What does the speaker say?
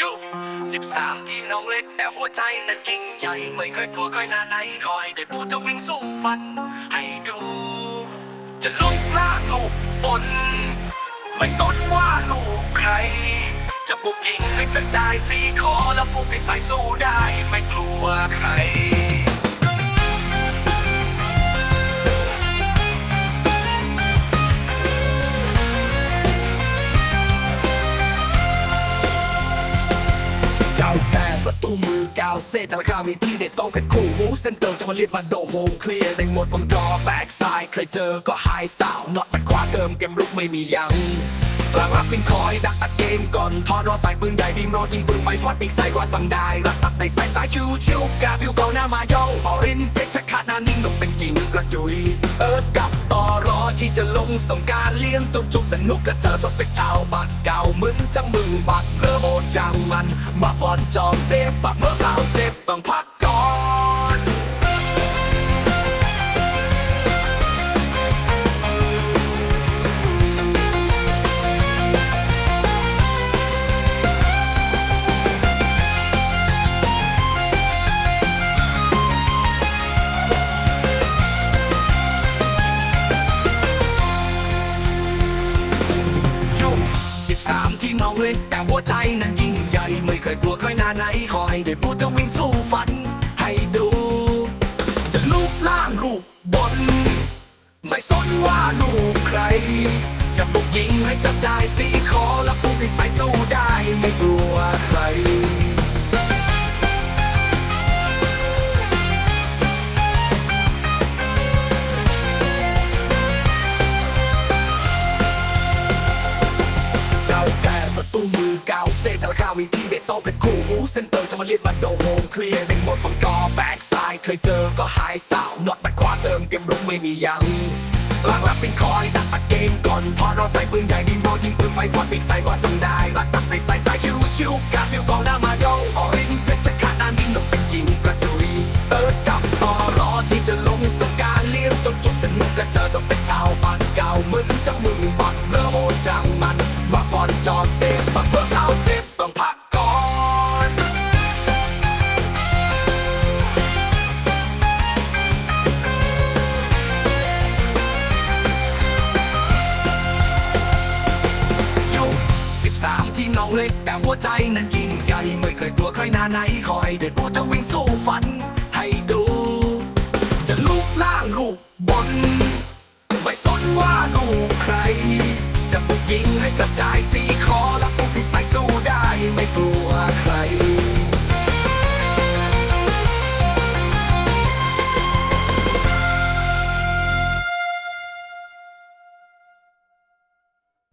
ยูสิบสามที่น้องเล็กแต่หัวใจนั้นยิ่งใหญ่ไม่เคยกลัวใครหน้าไหนคอยได้พูดจะวิ่งสู้ฟัน ให้ดู จะลุกล่าลูกบน ไม่สนว่าลูกใคร จะบุกยิงให้กระจายสีคอแล้วบุกให้สายสู้ได้ไม่กลัวาวเซแต่ละคราวมีที่ได้ส่งกันคู่หูเส้นเติมจะมาเรียกมาโดโฮมเคลียร์ในหมดวงจอแบกซ้ายเคยเจอก็หายสาวน็อตมันขวาเติมเกมรุกไม่มียังกลางรับเป็นคอยดักอัดเกมก่อนทอดรอใส่ปืนใหญ่บีมโรดยิงปืนไฟพอดปีกใส่กว่าสั่งได้รักตัดในสายสายชิวชิวกาฟิวเกาหน้ามาโยออรินเพชรขาดหน้านิ่งลงเป็นยิงกระจุยเออกับต่อรอ ที่จะลงสงการเลี้ยงจุกจุกสนุกกับเจอสเปกเท้าบัดเก่ามึนจังมือบัดเรือโบจังมันมาบอลจองเซฟปักเมื่อเปล่าเจ็บต้องพัก ที่น้องเล็กแต่หัวใจนั้นยิ่งใหญ่ ไม่เคยกลัวใครหน้าไหน ขอให้ได้พูดจะวิ่งสู้ฝัน ให้ดู จะลูกล่างลูกบน ไม่สนว่าลูกใคร จะบุกยิงให้กระจายสีคอและพูดให้ใส่สู้ได้ไม่กลัวใคราวมีที่ได้ส่งเป็นคู่หูเส้นเติมจะมาเรียกมาโดโมเคลียร์ในหมดวงจอแบกซ้ายเคยเจอก็หายสาวน็อตมันขวาเติมเกมรุกไม่มียังหลังรับเป็นคอยดักอัดเกมก่อนพอเราใส่ปืนใหญ่ดินโดนยิงปืนไฟพอดปีกใส่กว่าสังได้รักตัดในสายสายชิวชิวกาฟิวกองหน้ามาโยออรินเพชรขาดหน้านิ่งลงเป็นยิงกระจุยเติร์ดกับต่อรอที่จะลงสงการเลี้ยงจนจุกสนุกก็เจอสเปกเท้าปันเก่ามึนจังมือบัดเรือโบ องเล็กแต่หัวใจนั้นยิ่งใหญ่ไม่เคยกลัวใครหน้าไหนขอให้เด็ดพูจะวิ่งสู้ฝัน ให้ดู จะลูกล่างลูกบนไม่สนว่าลูกใคร จะบุกยิงให้กระจายสีคอและ